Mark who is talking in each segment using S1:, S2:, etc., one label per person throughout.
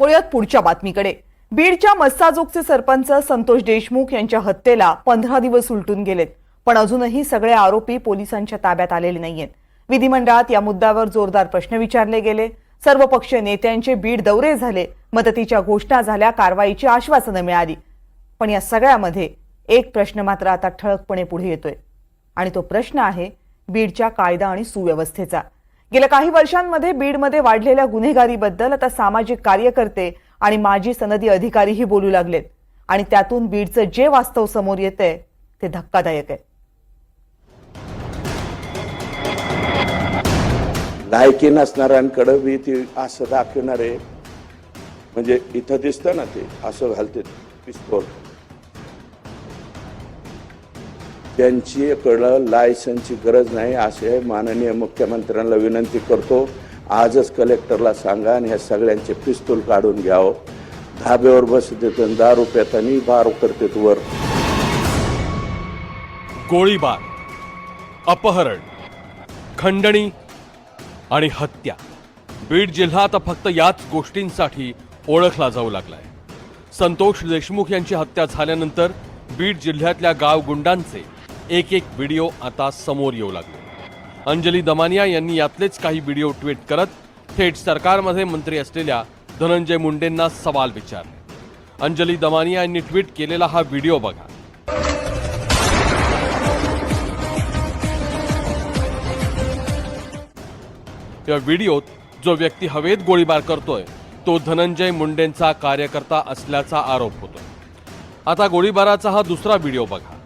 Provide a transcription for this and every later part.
S1: वळूयात पुढच्या बातमीकडे. बीडच्या मस्साजोगचे सरपंच संतोष देशमुख यांच्या हत्येला पंधरा दिवस उलटून गेलेत. पण अजूनही सगळे आरोपी पोलिसांच्या ताब्यात आलेले नाहीयेत. विधिमंडळात या मुद्द्यावर जोरदार प्रश्न विचारले गेले. सर्वपक्षीय नेत्यांचे बीड दौरे झाले. मदतीच्या घोषणा झाल्या. कारवाईची आश्वासनं मिळाली. पण या सगळ्यामध्ये एक प्रश्न मात्र आता ठळकपणे पुढे येतोय. आणि तो प्रश्न आहे बीडच्या कायदा आणि सुव्यवस्थेचा. गेल्या काही वर्षांमध्ये बीडमध्ये वाढलेल्या गुन्हेगारीबद्दल आता सामाजिक कार्यकर्ते आणि माजी सनदी अधिकारीही बोलू लागलेत. आणि त्यातून बीडचं जे वास्तव समोर येतंय ते धक्कादायक आहे.
S2: लायकी नसणाऱ्यांकडं बी ती असं दाखवणारे म्हणजे इथं दिसतं ना ते असं घालते पिस्तोल. त्यांचीकडं लायसनची गरज नाही असे माननीय मुख्यमंत्र्यांना विनंती करतो आजच कलेक्टरला सांगा आणि ह्या सगळ्यांचे पिस्तूल काढून घ्यावं. धाब्यावर बस दहा दारू पेतानी बार करतेत वर.
S3: गोळीबार अपहरण खंडणी आणि हत्या. बीड जिल्हा आता फक्त याच गोष्टींसाठी ओळखला जाऊ लागलाय. संतोष देशमुख यांची हत्या झाल्यानंतर बीड जिल्ह्यातल्या गाव गुंडांचे एक एक व्हिडिओ आता समोर येऊ लागले. अंजली दमानिया यांनी यातलेच काही व्हिडिओ ट्विट करत थेट सरकारमध्ये मंत्री असलेल्या धनंजय मुंडेंना सवाल विचारले. अंजली दमानिया यांनी ट्विट केलेला हा व्हिडिओ बघा. या व्हिडिओत जो व्यक्ती हवेत गोळीबार करतोय तो धनंजय मुंडेंचा कार्यकर्ता असल्याचा आरोप होतो आता गोळीबाराचा हा दुसरा व्हिडिओ बघा.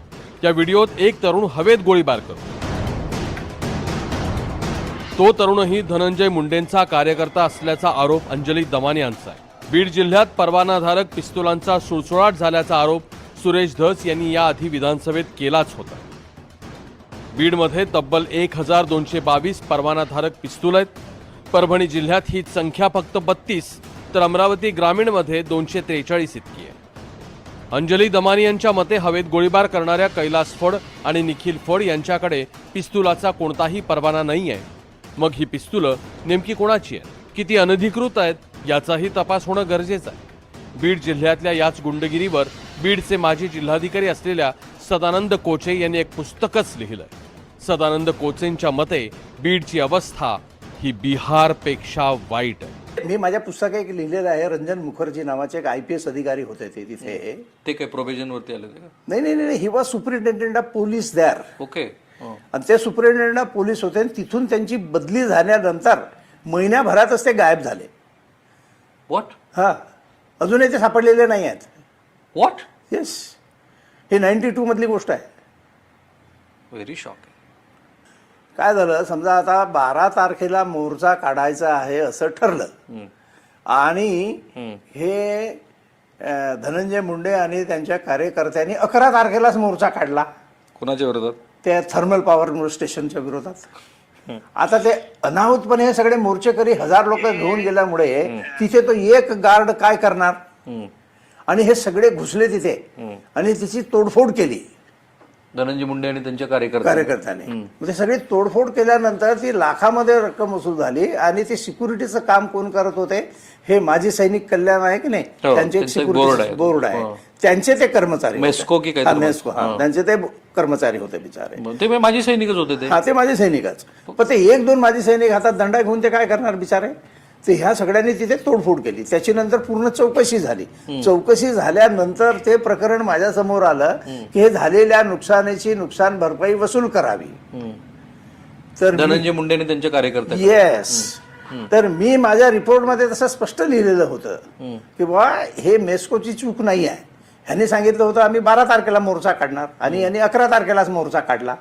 S3: या व्हिडिओत एक तरुण हवेत गोळीबार करतो तो तरुणही धनंजय मुंडेंचा कार्यकर्ता असल्याचा आरोप अंजली दमाने यांचा आहे. बीड जिल्ह्यात परवानाधारक पिस्तुलांचा सुळसुळाट झाल्याचा आरोप सुरेश धस यांनी याआधी विधानसभेत केलाच होता. बीडमध्ये तब्बल एक हजार दोनशे बावीस परवानाधारक पिस्तूल आहेत. परभणी जिल्ह्यात ही संख्या फक्त बत्तीस तर अमरावती ग्रामीणमध्ये दोनशे त्रेचाळीस इतकी आहे. अंजली दमानी यांच्या मते हवेत गोळीबार करणाऱ्या कैलास फड आणि निखिल फड यांच्याकडे पिस्तुलाचा कोणताही परवाना नाही आहे मग ही पिस्तुलं नेमकी कोणाची आहेत? किती अनधिकृत आहेत? याचाही तपास होणं गरजेचं आहे. बीड जिल्ह्यातल्या याच गुंडगिरीवर बीडचे माजी जिल्हाधिकारी असलेल्या सदानंद कोचे यांनी एक पुस्तकच लिहिलंय. सदानंद कोचेंच्या मते बीडची अवस्था ही बिहारपेक्षा वाईट आहे.
S4: मी माझ्या पुस्तकात एक लिहिलेलं आहे रंजन मुखर्जी नावाचे एक आय पी एस अधिकारी होते ते तिथे.
S5: ते काय प्रोव्हिजन वरती आले
S4: नाही नाही नाही he was superintendent of police there
S5: okay
S4: आणि ते सुपरिटेंडेंट ऑफ पोलीस होते आणि तिथून त्यांची बदली झाल्यानंतर महिन्याभरातच ते गायब झाले.
S5: व्हॉट
S4: हां. अजूनही ते सापडलेले नाही आहेत.
S5: What
S4: yes he ninety two मधली गोष्ट आहे.
S5: व्हेरी शॉक
S4: काय झालं? समजा आता बारा तारखेला मोर्चा काढायचा आहे असं ठरलं. आणि हे धनंजय मुंडे आणि त्यांच्या कार्यकर्त्यांनी अकरा तारखेलाच मोर्चा काढला.
S5: कुणाच्या विरोधात?
S4: त्या थर्मल पॉवर स्टेशनच्या विरोधात. आता ते अनाहूतपणे हे सगळे मोर्चेकरी हजार लोक घेऊन गेल्यामुळे तिथे तो एक गार्ड काय करणार? आणि हे सगळे घुसले तिथे. आणि तिची तोडफोड केली.
S5: धनंजय मुंडे आणि त्यांच्या कार्यकर्ते
S4: कार्यकर्त्याने. मग ते सगळी तोडफोड केल्यानंतर ती लाखामध्ये रक्कम वसूल झाली आणि ते सिक्युरिटीचं काम कोण करत होते? हे माजी सैनिक कल्याण आहे की नाही?
S5: हो,
S4: त्यांचे एक सिक्युरिटी. बोर्ड आहे.
S5: हो.
S4: त्यांचे ते कर्मचारी.
S5: मेस्को की
S4: हा, मेस्को. हा. त्यांचे ते कर्मचारी होते बिचारे.
S5: ते माझी सैनिकच होते ते.
S4: हा ते माझे सैनिकच. पण ते एक दोन माझे सैनिक हातात दंडा घेऊन ते काय करणार बिचारे? ते ह्या सगळ्यांनी तिथे तोडफोड केली. त्याची नंतर पूर्ण चौकशी झाली. चौकशी झाल्यानंतर ते प्रकरण माझ्यासमोर आलं की हे झालेल्या नुकसानीची नुकसान भरपाई वसूल करावी. तर
S5: धनंजय मुंडे आणि त्यांच्या कार्यकर्ते
S4: येस तर मी माझ्या रिपोर्टमध्ये तसं स्पष्ट लिहिलेलं होतं की बाबा हे मेस्कोची चूक नाही आहे. ह्यांनी सांगितलं होतं आम्ही बारा तारखेला मोर्चा काढणार आणि यांनी अकरा तारखेलाच मोर्चा काढला.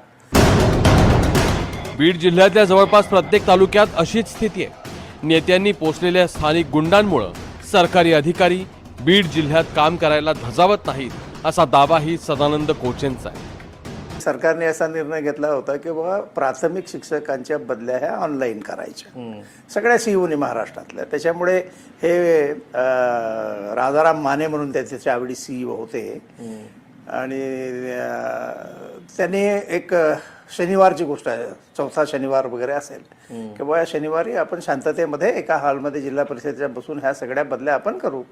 S3: बीड जिल्ह्यातल्या जवळपास प्रत्येक तालुक्यात अशीच स्थिती आहे. नेत्यांनी पोचलेल्या स्थानिक गुंडांमुळं सरकारी अधिकारी बीड जिल्ह्यात काम करायला धजावत नाहीत असा दावाही सदानंद कोचेंचा आहे.
S4: सरकारने असा निर्णय घेतला होता की बाबा प्राथमिक शिक्षकांच्या बदल्या ह्या ऑनलाईन करायच्या. सगळ्या सीईओनी महाराष्ट्रातल्या. त्याच्यामुळे हे राजाराम माने म्हणून त्याचे त्यावेळी सीईओ होते. आणि त्यांनी एक शनिवारची गोष्ट आहे. चौथा शनिवार वगैरे असेल. की बुवा या शनिवारी आपण शांततेमध्ये एका हॉलमध्ये जिल्हा परिषदेच्या बसून ह्या सगळ्या बदल्या आपण करू.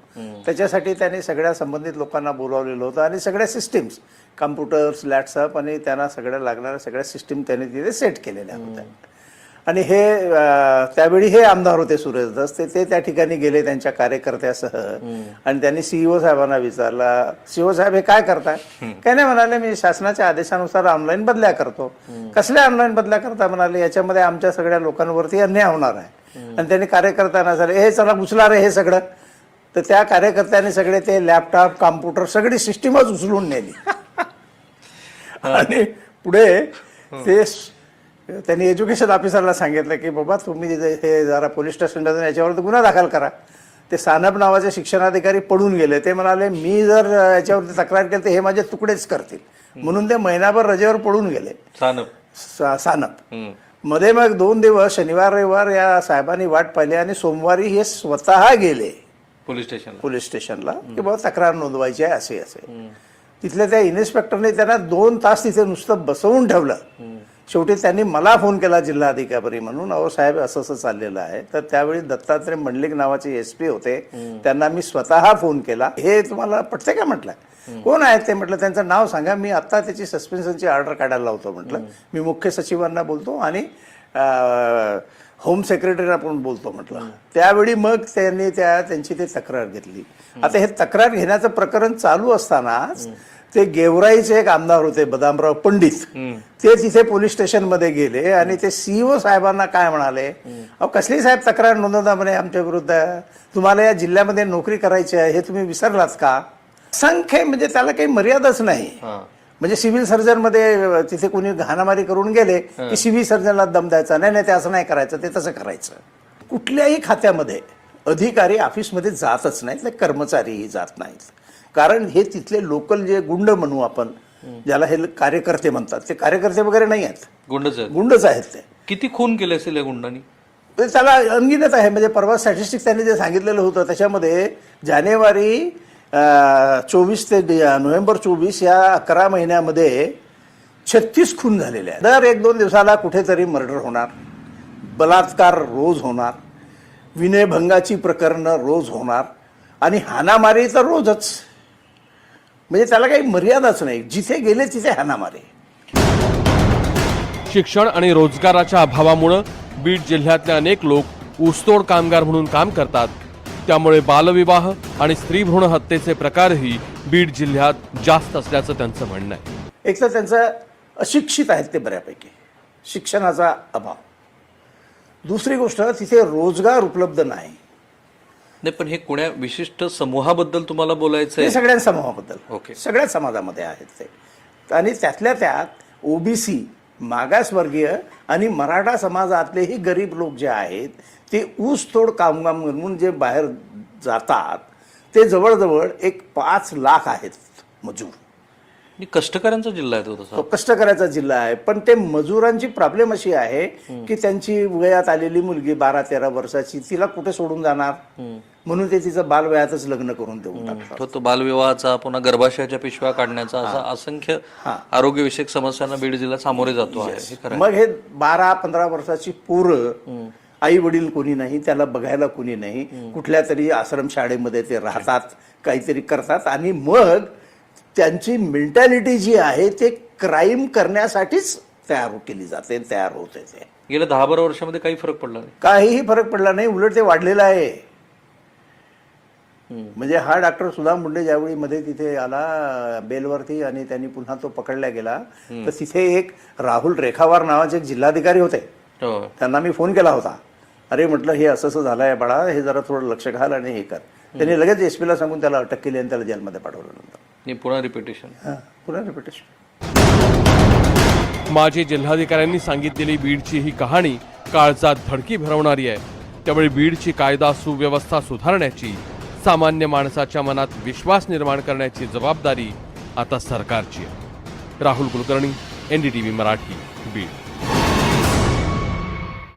S4: त्याच्यासाठी त्यांनी सगळ्या संबंधित लोकांना बोलावलेलं होतं आणि सगळ्या सिस्टीम्स कम्प्युटर्स लॅपटॉप आणि त्यांना सगळ्या लागणाऱ्या सगळ्या सिस्टीम त्यांनी तिथे सेट केलेल्या होत्या. आणि हे त्यावेळी हे आमदार होते सुरेश धस ते ते त्या ठिकाणी गेले त्यांच्या कार्यकर्त्यासह. आणि त्यांनी सीईओ साहेबांना विचारला सीईओ साहेब हे काय करताय? काय नाही म्हणाले मी शासनाच्या आदेशानुसार ऑनलाईन बदल्या करतो. कसल्या ऑनलाईन बदल्या करता म्हणाले याच्यामध्ये आमच्या सगळ्या लोकांवरती अन्याय होणार आहे. आणि त्यांनी कार्यकर्त्यांना झाले हे चला उचला रे हे सगळं. तर त्या कार्यकर्त्यांनी सगळे ते लॅपटॉप कॉम्प्युटर सगळी सिस्टीमच उचलून नेली. आणि पुढे ते त्यांनी एज्युकेशन ऑफिसरला सांगितलं की बाबा तुम्ही हे जरा पोलीस स्टेशनला याच्यावर गुन्हा दाखल करा. ते सानप नावाचे शिक्षणाधिकारी पडून गेले. ते म्हणाले मी जर याच्यावरती तक्रार केली तर हे माझे तुकडेच करतील. म्हणून ते महिनाभर रजेवर पडून गेले.
S5: सानप.
S4: सानप. मध्ये मग दोन दिवस शनिवार रविवार या साहेबांनी वाट पाहिली आणि सोमवारी हे स्वतः गेले.
S5: पोलीस स्टेशनला.
S4: पोलीस स्टेशनला की बाबा तक्रार नोंदवायची आहे असे असे. तिथल्या त्या इन्स्पेक्टरने त्यांना दोन तास तिथे नुसतं बसवून ठेवलं. शेवटी त्यांनी मला फोन केला जिल्हाधिकारी म्हणून अहो साहेब असं असं चाललेलं आहे. तर त्यावेळी दत्तात्रय मंडलिक नावाचे एस पी होते. त्यांना मी स्वतः फोन केला. हे तुम्हाला पटते का? म्हटलं. कोण आहेत ते? म्हटलं. त्यांचं नाव सांगा. मी आता त्याची सस्पेन्शनची ऑर्डर काढायला लावतो. म्हटलं. मी मुख्य सचिवांना बोलतो आणि होम सेक्रेटरीला पण बोलतो. म्हटलं. त्यावेळी मग त्यांनी त्या त्यांची ते तक्रार घेतली. आता हे तक्रार घेण्याचं प्रकरण चालू असतानाच ते गेवराईचे एक आमदार होते बदामराव पंडित. ते तिथे पोलीस स्टेशनमध्ये गेले आणि ते सीईओ साहेबांना काय म्हणाले अहो कसली साहेब तक्रार नोंदवता म्हणे आमच्या विरुद्ध? तुम्हाला या जिल्ह्यामध्ये नोकरी करायची आहे हे तुम्ही विसरलात का? संख्य म्हणजे त्याला काही मर्यादाच नाही. म्हणजे सिव्हिल सर्जनमध्ये तिथे कोणी घाणामारी करून गेले की सिव्हिल सर्जनला दम द्यायचा नाही नाही ते असं नाही करायचं ते तसं करायचं. कुठल्याही खात्यामध्ये अधिकारी ऑफिसमध्ये जातच नाहीत नाही कर्मचारीही जात नाहीत. कारण हे तिथले लोकल जे गुंड म्हणू आपण ज्याला हे कार्यकर्ते म्हणतात ते कार्यकर्ते वगैरे नाही आहेत.
S5: गुंडच आहेत.
S4: गुंडच आहेत ते.
S5: किती खून केले असेल या गुंडांनी?
S4: ते त्याला अनगिनत आहे म्हणजे परवा स्टॅटिस्टिक्स त्यांनी जे सांगितलेलं होतं त्याच्यामध्ये जानेवारी चोवीस ते नोव्हेंबर चोवीस या अकरा महिन्यामध्ये छत्तीस खून झालेले आहेत. दर एक दोन दिवसाला कुठेतरी मर्डर होणार बलात्कार रोज होणार विनयभंगाची प्रकरणं रोज होणार आणि हाणामारी तर रोजच. म्हणजे त्याला काही मर्यादाच नाही. जिथे गेले तिथे हाणामारी
S3: शिक्षण आणि रोजगाराच्या अभावामुळं बीड जिल्ह्यातले अनेक लोक ऊसतोड कामगार म्हणून काम करतात. त्यामुळे बालविवाह आणि स्त्रीभ्रूण हत्येचे प्रकारही बीड जिल्ह्यात जास्त असल्याचं त्यांचं म्हणणं आहे.
S4: एक तर त्यांचं अशिक्षित आहेत ते बऱ्यापैकी. शिक्षणाचा अभाव. दुसरी गोष्ट तिथे रोजगार उपलब्ध नाही.
S5: नाही पण हे कोण्या विशिष्ट समूहाबद्दल तुम्हाला बोलायचं आहे
S4: सगळ्या समूहाबद्दल.
S5: ओके.
S4: सगळ्या समाजामध्ये आहेत ते. आणि त्यातल्या त्यात ओबीसी मागासवर्गीय आणि मराठा समाजातलेही गरीब लोक जे आहेत ते ऊसतोड कामगार म्हणून जे बाहेर जातात ते जवळजवळ एक पाच लाख आहेत मजूर.
S5: कष्टकऱ्यांचा जिल्हा आहे तो
S4: तो कष्टकऱ्याचा जिल्हा आहे. पण ते मजुरांची प्रॉब्लेम अशी आहे की त्यांची वयात आलेली मुलगी बारा तेरा वर्षाची तिला कुठे सोडून जाणार? म्हणून ते तिचं बालवयातच लग्न करून देऊन टाकतात.
S5: तो तो बालविवाहाचा पुन्हा गर्भाशयाच्या पिशव्या काढण्याचा असा असंख्य आरोग्यविषयक समस्यांना बीड जिल्हा सामोरे जातो आहे.
S4: मग हे बारा पंधरा वर्षाची पोरं आई वडील कोणी नाही त्याला बघायला कोणी नाही. कुठल्या तरी आश्रम शाळेमध्ये ते राहतात काहीतरी करतात. आणि मग त्यांची मेंटॅलिटी जी आहे ते क्राईम करण्यासाठीच तयार केली जाते तयार होते ते.
S5: गेल्या दहा बारा वर्षामध्ये काही फरक पडला नाही.
S4: काहीही फरक पडला नाही उलट ते वाढलेलं आहे. म्हणजे हा डॉक्टर सुधा मुंडे ज्यावेळी मध्ये तिथे आला बेलवरती आणि त्यांनी पुन्हा तो पकडला गेला तर तिथे एक राहुल रेखावार नावाचे एक जिल्हाधिकारी होते.
S5: हो.
S4: त्यांना मी फोन केला होता. अरे म्हटलं हे असं असं झालंय बाळा हे जरा थोडं लक्ष घाल आणि हे कर. त्यांनी लगेच एस पीला सांगून त्याला अटक केली आणि त्याला जेलमध्ये पाठवलं नंतर.
S5: पुन्हा रिपिटेशन
S4: हां पुन्हा रिपिटेशन
S3: माजी जिल्हाधिकाऱ्यांनी सांगितलेली बीडची ही कहाणी काळजात धडकी भरवणारी आहे. त्यामुळे बीडची कायदा सुव्यवस्था सुधारण्याची सामान्य माणसाच्या मनात विश्वास निर्माण करण्याची जबाबदारी आता सरकारची आहे. राहुल कुलकर्णी एनडीटीव्ही मराठी बीड.